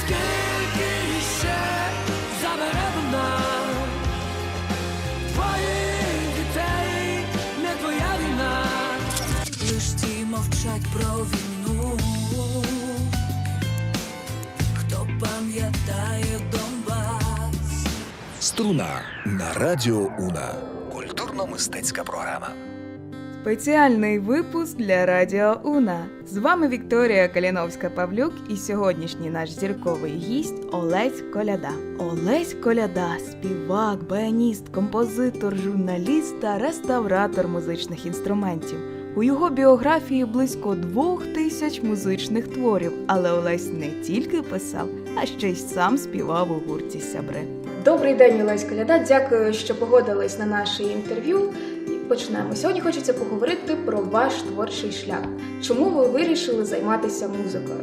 Скільки ще забере вона дітей, не твоя війна. Лиш ті мовчать про війну. Хто пам'ятає Донбас? Струна на радіо Уна. Культурно-мистецька програма. Спеціальний випуск для Радіо Уна. З вами Вікторія Каліновська Павлюк і сьогоднішній наш зірковий гість Олесь Коляда. Олесь Коляда співак, баяніст, композитор, журналіст та реставратор музичних інструментів. У його біографії близько двох тисяч музичних творів, але Олесь не тільки писав, а ще й сам співав у гурті Сябри. Добрий день, Олесь Коляда. Дякую, що погодились на наше інтерв'ю. Почнемо. Сьогодні хочеться поговорити про ваш творчий шлях. Чому ви вирішили займатися музикою?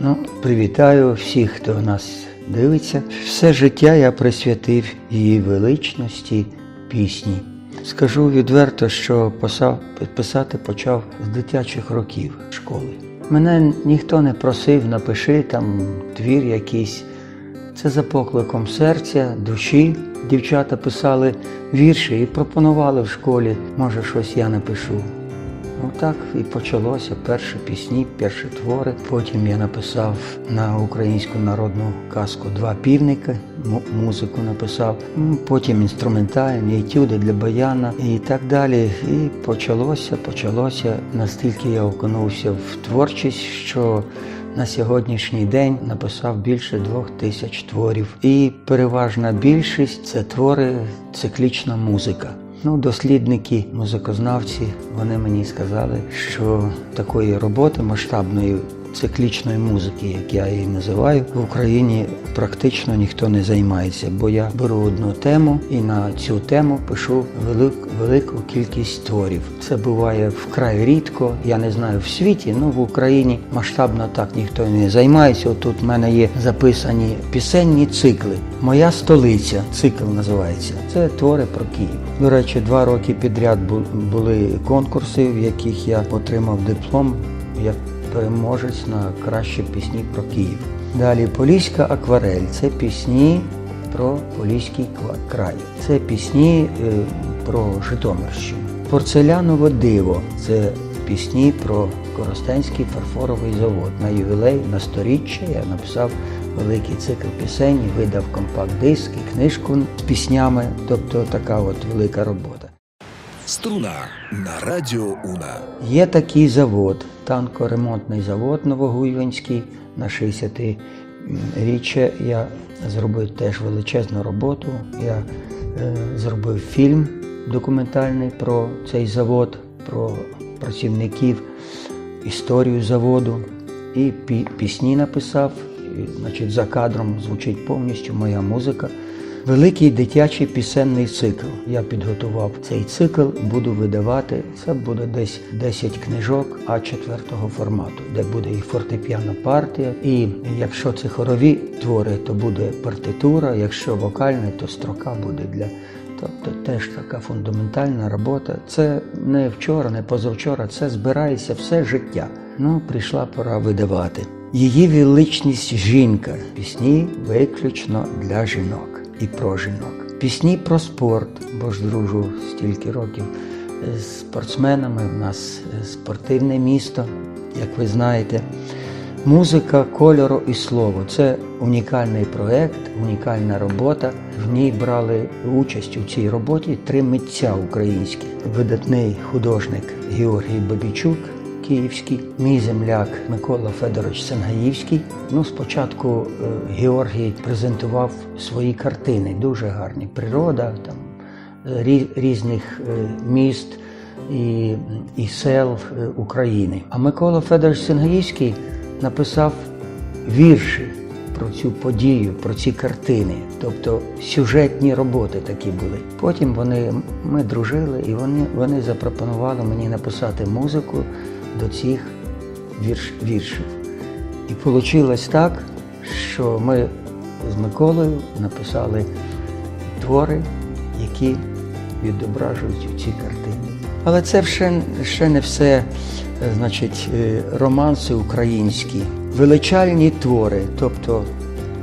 Ну, привітаю всіх, хто нас дивиться. Все життя я присвятив її величності пісні. Скажу відверто, що писати почав з дитячих років школи. Мене ніхто не просив, напиши там твір якийсь. Це за покликом серця, душі. Дівчата писали вірші і пропонували в школі, може, щось я напишу. Ну так і почалося перші пісні, перші твори. Потім я написав на українську народну казку Два півника, му- музику написав. Потім інструментальні, етюди для баяна і так далі. І почалося, почалося. Настільки я окунувся в творчість, що на сьогоднішній день написав більше двох тисяч творів. І переважна більшість це твори циклічна музика. Ну, дослідники, музикознавці, вони мені сказали, що такої роботи масштабної циклічної музики, як я її називаю, в Україні практично ніхто не займається, бо я беру одну тему і на цю тему пишу велик, велику кількість творів. Це буває вкрай рідко. Я не знаю в світі, ну в Україні масштабно так ніхто не займається. От тут в мене є записані пісенні цикли. Моя столиця, цикл називається. Це твори про Київ. До речі, два роки підряд бу- були конкурси, в яких я отримав диплом як переможець на кращі пісні про Київ. Далі Поліська акварель це пісні про Поліський край. Це пісні е, про Житомирщину. Порцелянове диво це пісні про Коростенський фарфоровий завод. На ювілей, на сторіччя я написав великий цикл пісень, видав компакт-диск і книжку з піснями, тобто така от велика робота. Струна на радіо Уна. Є такий завод, танкоремонтний завод Новогуйвинський на 60-річчя. Я зробив теж величезну роботу. Я е, зробив фільм документальний про цей завод, про працівників, історію заводу. І пі- пісні написав. І, значить, за кадром звучить повністю моя музика. Великий дитячий пісенний цикл. Я підготував цей цикл, буду видавати. Це буде десь 10 книжок А4 формату, де буде і фортепіано партія. І якщо це хорові твори, то буде партитура, якщо вокальне, то строка буде для. Тобто теж така фундаментальна робота. Це не вчора, не позавчора, це збирається все життя. Ну, прийшла пора видавати. Її величність жінка. Пісні виключно для жінок і про жінок. Пісні про спорт, бо ж дружу стільки років з спортсменами. У нас е, спортивне місто, як ви знаєте. Музика кольору і слово це унікальний проект, унікальна робота. В ній брали участь у цій роботі три митця українські: видатний художник Георгій Бабічук, київський, мій земляк Микола Федорович Сенгаївський. Ну, спочатку е, Георгій презентував свої картини, дуже гарні. Природа, там різних е, міст і, і сел е, України. А Микола Федорович Сенгаївський написав вірші про цю подію, про ці картини, тобто сюжетні роботи такі були. Потім вони ми дружили, і вони, вони запропонували мені написати музику до цих вірш, віршів. І вийшло так, що ми з Миколою написали твори, які відображують ці картини. Але це ще, ще не все, значить, е, романси українські. величальні твори, тобто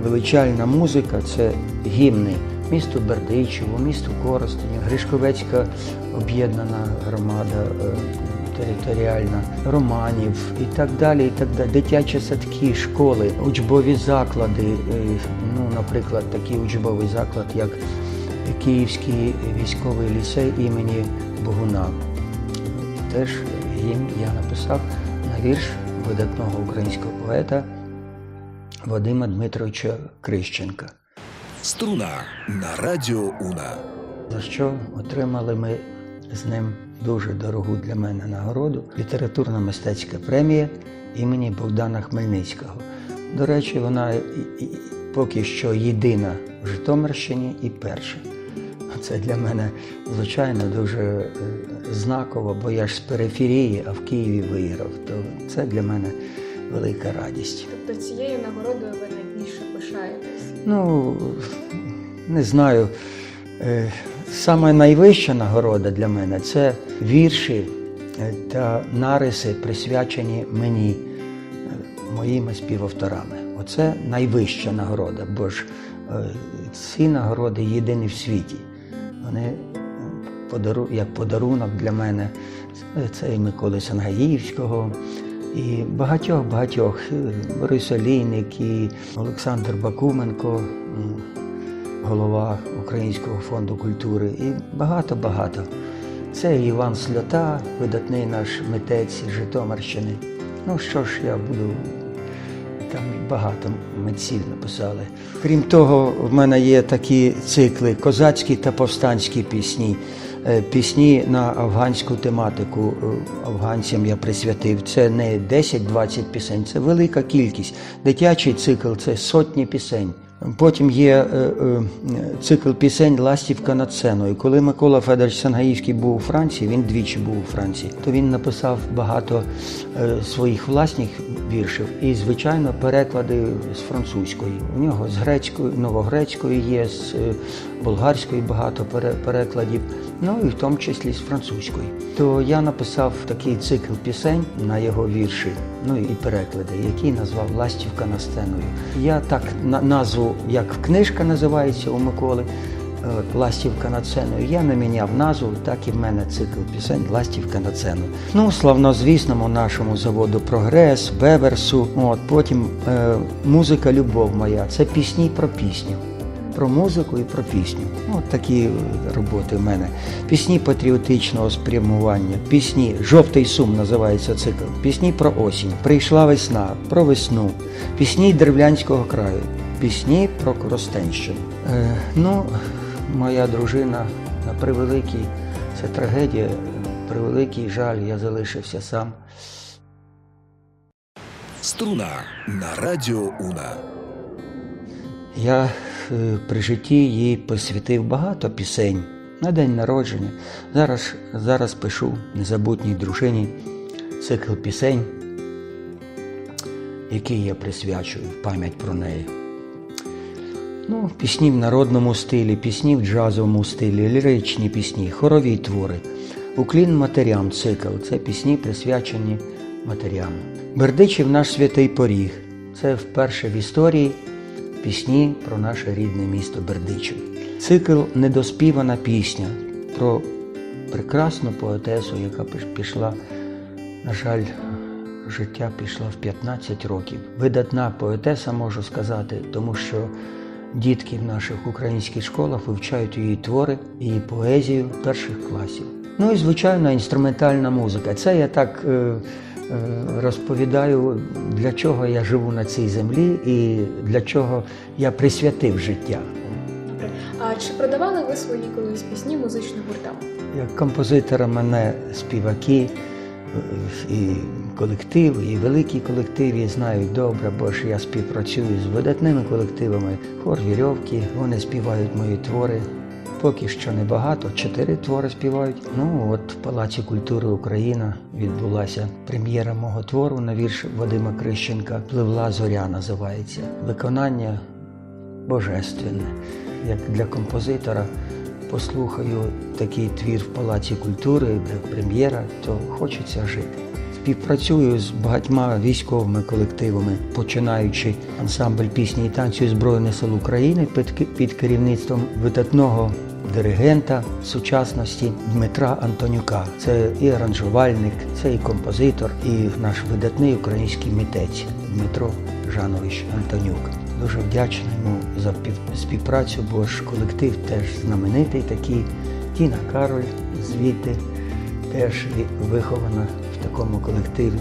величальна музика це гімни місту Бердичеву, місту Коростеню, Гришковецька об'єднана громада е, територіальна, романів і так далі. і так далі. Дитячі садки, школи, учбові заклади. е, Ну, наприклад, такий учбовий заклад, як Київський військовий ліцей імені Богуна. Теж їм я написав на вірш видатного українського поета Вадима Дмитровича Крищенка. Струна на радіо Уна. За що отримали ми з ним дуже дорогу для мене нагороду літературна мистецька премія імені Богдана Хмельницького. До речі, вона поки що єдина в Житомирщині і перша. Це для мене, звичайно, дуже е, знаково, бо я ж з периферії, а в Києві виграв. То це для мене велика радість. Тобто цією нагородою ви найбільше пишаєтесь. Ну, не знаю. Саме найвища нагорода для мене це вірші е, та нариси, присвячені мені, е, моїми співавторами. Оце найвища нагорода, бо ж е, ці нагороди єдині в світі. Вони як подарунок для мене. Це- і Миколи Сангаївського, і багатьох-багатьох. Борис Олійник, і Олександр Бакуменко, голова Українського фонду культури, і багато-багато. Це Іван Сльота, видатний наш митець Житомирщини. Ну що ж, я буду там багато митців написали. Крім того, в мене є такі цикли козацькі та повстанські пісні. Е, Пісні на афганську тематику е, афганцям я присвятив. Це не 10-20 пісень, це велика кількість. Дитячий цикл це сотні пісень. Потім є е, е, цикл пісень Ластівка над сценою. Коли Микола Федорович Сангаївський був у Франції, він двічі був у Франції, то він написав багато е, своїх власних віршів і, звичайно, переклади з французької. У нього з грецької, новогрецької є, з болгарської багато пере- перекладів, ну і в тому числі з французької. То я написав такий цикл пісень на його вірші, ну і переклади, який назвав Ластівка над сценою. Я так на назву, як книжка називається у Миколи. Ластівка над сценою. Я не міняв назву, так і в мене цикл пісень Ластівка над сценою. Ну, славнозвісному нашому заводу Прогрес, Беверсу. От, потім е, музика Любов моя. Це пісні про пісню. Про музику і про пісню. От такі е, роботи в мене. Пісні патріотичного спрямування, пісні Жовтий сум називається цикл. Пісні про осінь. Прийшла весна, про весну, пісні Деревлянського краю, пісні про Коростенщину. Е, ну, моя дружина на превеликий, це трагедія, превеликий жаль, я залишився сам. Струна на радіо Уна. Я при житті їй посвятив багато пісень на день народження. Зараз, зараз пишу незабутній дружині цикл пісень, який я присвячую в пам'ять про неї. Ну, пісні в народному стилі, пісні в джазовому стилі, ліричні пісні, хорові твори. Уклін матерям цикл це пісні, присвячені матерям. Бердичів наш святий поріг. Це вперше в історії пісні про наше рідне місто Бердичів. Цикл Недоспівана пісня про прекрасну поетесу, яка пішла, на жаль, життя пішла в 15 років. Видатна поетеса, можу сказати, тому що дітки в наших українських школах вивчають її твори, її поезію перших класів. Ну і звичайно, інструментальна музика. Це я так е, розповідаю, для чого я живу на цій землі і для чого я присвятив життя. А чи продавали ви свої колись пісні музичним гуртам? Як композитора мене співаки е, і колектив, і великі колективи знають добре, бо ж я співпрацюю з видатними колективами. Хор Вірьовки, вони співають мої твори. Поки що небагато, чотири твори співають. Ну от в Палаці культури Україна відбулася прем'єра мого твору на вірш Вадима Крищенка Пливла зоря називається. Виконання божественне. Як для композитора послухаю такий твір в Палаці культури, де прем'єра, то хочеться жити. Співпрацюю з багатьма військовими колективами, починаючи ансамбль пісні і танцю Збройних сил України під, керівництвом видатного диригента сучасності Дмитра Антонюка. Це і аранжувальник, це і композитор, і наш видатний український митець Дмитро Жанович Антонюк. Дуже вдячний йому за співпрацю, бо ж колектив теж знаменитий такий. Тіна Кароль звідти теж вихована такому колективі.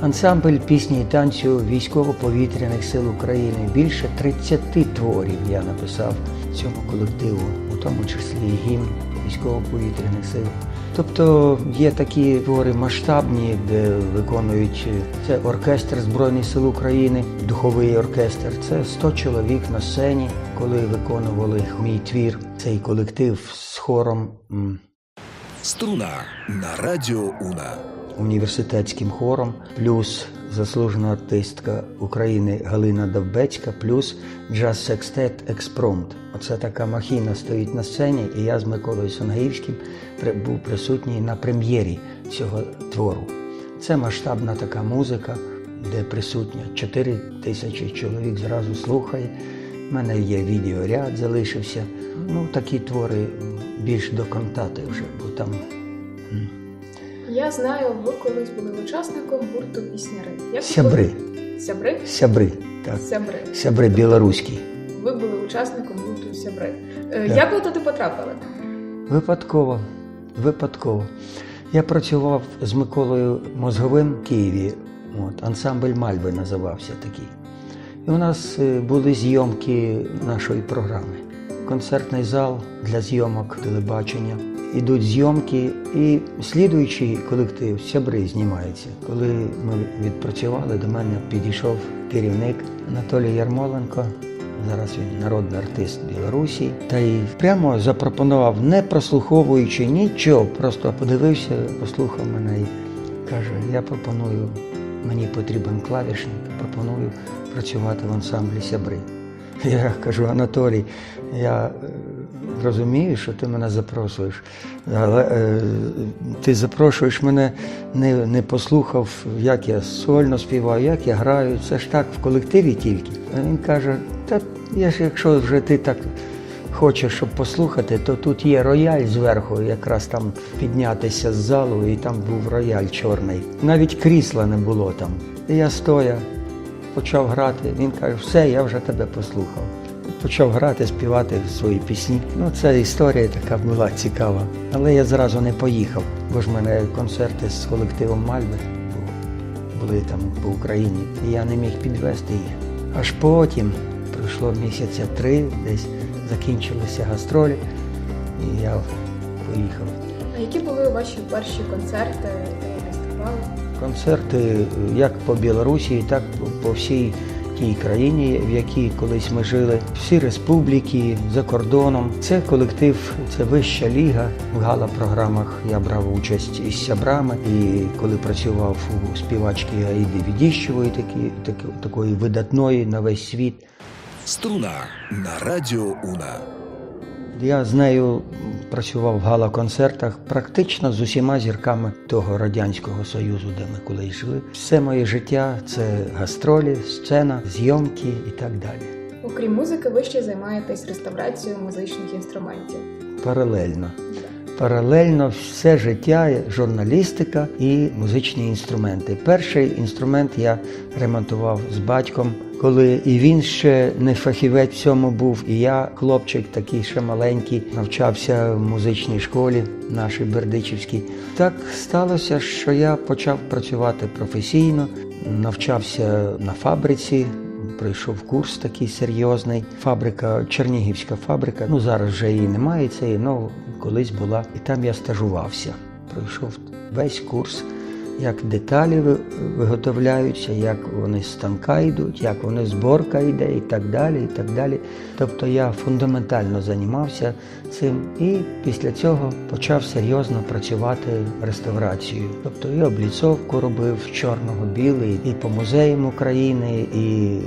Ансамбль пісні і танцю військово-повітряних сил України. Більше 30 творів я написав цьому колективу, у тому числі і гімн військово-повітряних сил. Тобто є такі твори масштабні, де виконують е, це оркестр Збройних сил України, духовий оркестр. Це 100 чоловік на сцені, коли виконували мій твір. Цей колектив з хором. Струна на радио Уна. Університетським хором, плюс заслужена артистка України Галина Довбецька, плюс джаз-секстет Експромт. Оце така махіна стоїть на сцені, і я з Миколою Сонгаївським при- був присутній на прем'єрі цього твору. Це масштабна така музика, де присутня 4 тисячі чоловік зразу слухає. У мене є відеоряд, залишився. Ну, такі твори більш до кантати вже, бо там Я знаю, ви колись були учасником гурту пісняри. Як Сябри. Сябри? Сябри, так. Сябри. Сябри білоруські. Ви були учасником гурту Сябри. Е, Так. Як ви туди потрапили? Випадково. Випадково. Я працював з Миколою Мозговим в Києві. От, ансамбль Мальви називався такий. І у нас е, були зйомки нашої програми. Концертний зал для зйомок телебачення. Ідуть зйомки, і слідуючий колектив Сябри знімається. Коли ми відпрацювали, до мене підійшов керівник Анатолій Ярмоленко. Зараз він народний артист Білорусі. Та й прямо запропонував, не прослуховуючи нічого, просто подивився, послухав мене і каже: Я пропоную, мені потрібен клавішник, пропоную працювати в ансамблі сябри. Я кажу, Анатолій, я розумію, що ти мене запрошуєш, але е, ти запрошуєш мене, не, не послухав, як я сольно співаю, як я граю. Це ж так в колективі тільки. А він каже, та я ж, якщо вже ти так хочеш, щоб послухати, то тут є рояль зверху, якраз там піднятися з залу, і там був рояль чорний. Навіть крісла не було там. І я стоя, почав грати. Він каже, все, я вже тебе послухав. Почав грати, співати свої пісні. Ну, це історія така була цікава. Але я зразу не поїхав, бо ж в мене концерти з колективом Мальви бу- були там по Україні, і я не міг підвести їх. Аж потім пройшло місяця три, десь закінчилися гастролі, і я поїхав. А які були ваші перші концерти, де ви виступали? Концерти е, як по Білорусі, так по всій тій країні, в якій колись ми жили, всі республіки за кордоном. Це колектив, це вища ліга. В гала-програмах я брав участь із сябрами. І коли працював у співачки Аїди Відіщової, такі, такі, такої видатної на весь світ. Струна на радіо Уна. Я з нею працював в гала-концертах практично з усіма зірками того радянського союзу, де ми колись жили. Все моє життя це гастролі, сцена, зйомки і так далі. Окрім музики, ви ще займаєтесь реставрацією музичних інструментів. Паралельно. Паралельно все життя журналістика і музичні інструменти. Перший інструмент я ремонтував з батьком, коли і він ще не фахівець в цьому був, і я, хлопчик такий ще маленький, навчався в музичній школі нашій Бердичівській. Так сталося, що я почав працювати професійно, навчався на фабриці. Пройшов курс такий серйозний. Фабрика, Чернігівська фабрика. Ну зараз вже її немає цієї, але колись була. І там я стажувався. Пройшов весь курс, як деталі виготовляються, як вони з станка йдуть, як вони зборка йде і так далі. і так далі. Тобто я фундаментально займався цим і після цього почав серйозно працювати реставрацією. Тобто і обліцовку робив чорного білий, і по музеям України, і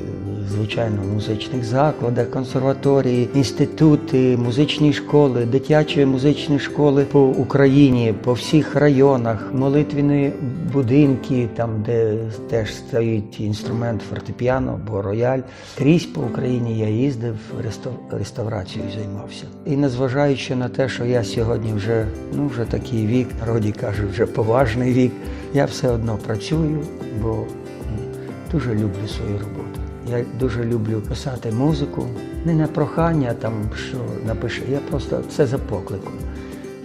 звичайно, в музичних закладах, консерваторії, інститути, музичні школи, дитячі музичні школи по Україні, по всіх районах, молитвені будинки, там, де теж стоїть інструмент фортепіано або рояль. Крізь по Україні я їздив, рестав- реставрацією займався. І незважаючи на те, що я сьогодні вже, ну, вже такий вік, народі кажуть, вже поважний вік, я все одно працюю, бо дуже люблю свою роботу. Я дуже люблю писати музику, не на прохання, там що напиши. Я просто це за покликом.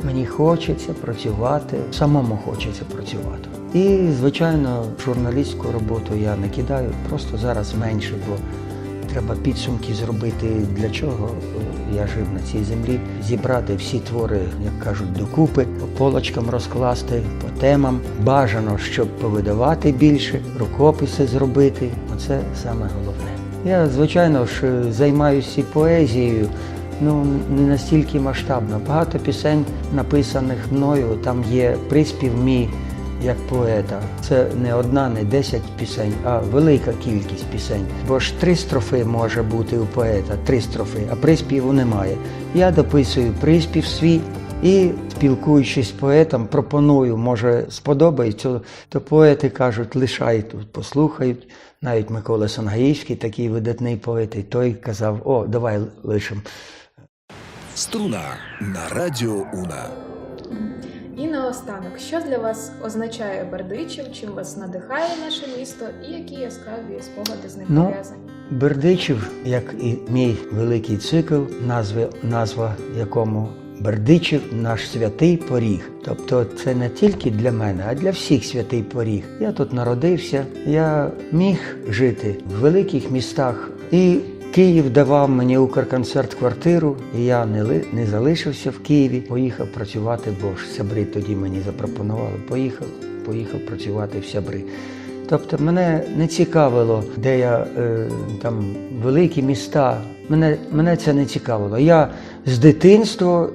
Мені хочеться працювати, самому хочеться працювати. І, звичайно, журналістську роботу я не кидаю, просто зараз менше, бо треба підсумки зробити, для чого я жив на цій землі, зібрати всі твори, як кажуть, докупи, по полочкам розкласти, по темам. Бажано, щоб повидавати більше, рукописи зробити. Оце саме головне. Я, звичайно ж, займаюся поезією, ну не настільки масштабно. Багато пісень, написаних мною, там є приспів мій як поета. Це не одна, не десять пісень, а велика кількість пісень. Бо ж три строфи може бути у поета, три строфи, а приспіву немає. Я дописую приспів свій. І спілкуючись з поетом, пропоную, може сподобається, то поети кажуть, лишай тут, послухають. Навіть Микола Сангаївський, такий видатний поет, і той казав, о, давай лишимо. Струна на радіо Уна. Наостанок, що для вас означає Бердичів, чим вас надихає наше місто, і які яскраві спогади з ним Ну, пов'язані? Бердичів, як і мій великий цикл, назви, назва якому Бердичів наш святий поріг. Тобто це не тільки для мене, а для всіх святий поріг. Я тут народився, я міг жити в великих містах. І Київ давав мені Укрконцерт квартиру, і я не, ли, не залишився в Києві. Поїхав працювати, бо ж сябри тоді мені запропонували. Поїхав, поїхав працювати в сябри. Тобто мене не цікавило, де я е, там великі міста. Мене, мене це не цікавило. Я з дитинства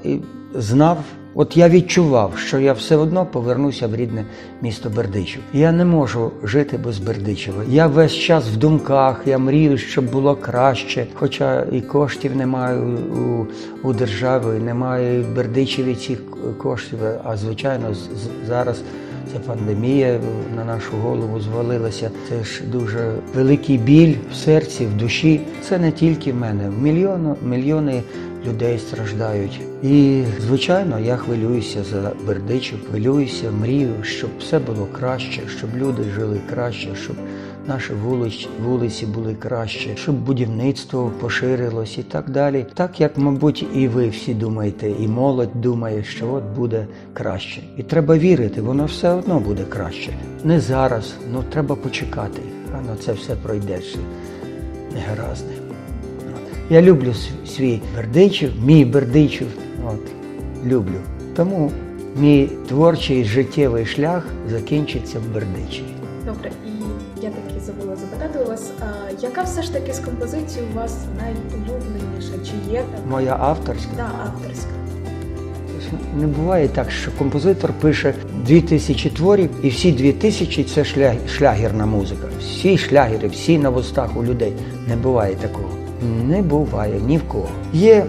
знав, от я відчував, що я все одно повернуся в рідне місто Бердичів. Я не можу жити без Бердичева. Я весь час в думках, я мрію, щоб було краще, хоча і коштів немає у, у держави, немає в Бердичеві цих коштів. А звичайно, з- зараз Ця пандемія на нашу голову звалилася. Це ж дуже великий біль в серці, в душі. Це не тільки в мене. Мільйони, мільйони людей страждають. І, звичайно, я хвилююся за Бердичів, хвилююся, мрію, щоб все було краще, щоб люди жили краще, щоб наші вулиці, вулиці були краще, щоб будівництво поширилось і так далі. Так як, мабуть, і ви всі думаєте, і молодь думає, що от буде краще. І треба вірити, воно все одно буде краще. Не зараз, ну треба почекати. Рано це все пройде. негаразди. Я люблю свій Бердичів, мій Бердичів. От, люблю. Тому мій творчий життєвий шлях закінчиться в Бердичеві. Добре, і я таки забула запитати у вас, а, яка все ж таки з композицій у вас найулюбленіша? Чи є там Моя авторська. да, авторська? Не буває так, що композитор пише дві тисячі творів, і всі дві тисячі це шлягерна музика. Всі шлягери, всі на вустах у людей. Не буває такого. Не буває ні в кого. Є,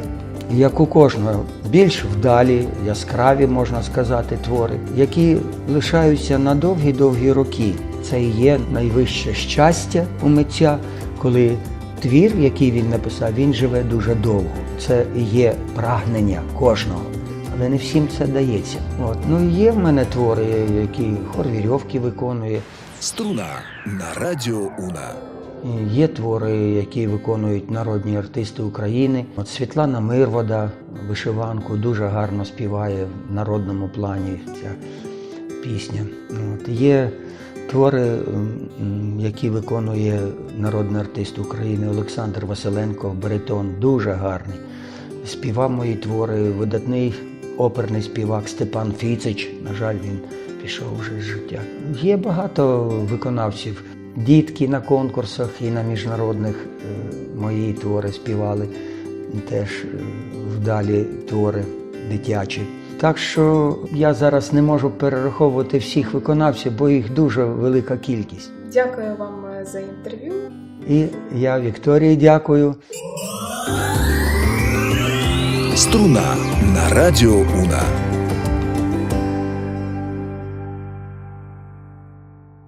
як у кожного, більш вдалі, яскраві, можна сказати, твори, які лишаються на довгі-довгі роки. Це і є найвище щастя у митця, коли твір, який він написав, він живе дуже довго. Це і є прагнення кожного. Але не всім це дається. От. Ну і є в мене твори, які хор вірьовки виконує. Струна на радіо Уна. Є твори, які виконують народні артисти України. От Світлана Мирвода вишиванку дуже гарно співає в народному плані ця пісня. От. Є твори, які виконує народний артист України Олександр Василенко, баритон, дуже гарний. Співав мої твори видатний оперний співак Степан Фіцич. На жаль, він пішов вже з життя. Є багато виконавців. Дітки на конкурсах і на міжнародних е, мої твори співали. Теж е, вдалі твори дитячі. Так що я зараз не можу перераховувати всіх виконавців, бо їх дуже велика кількість. Дякую вам е, за інтерв'ю. І я Вікторії дякую. Струна на радіо Уна.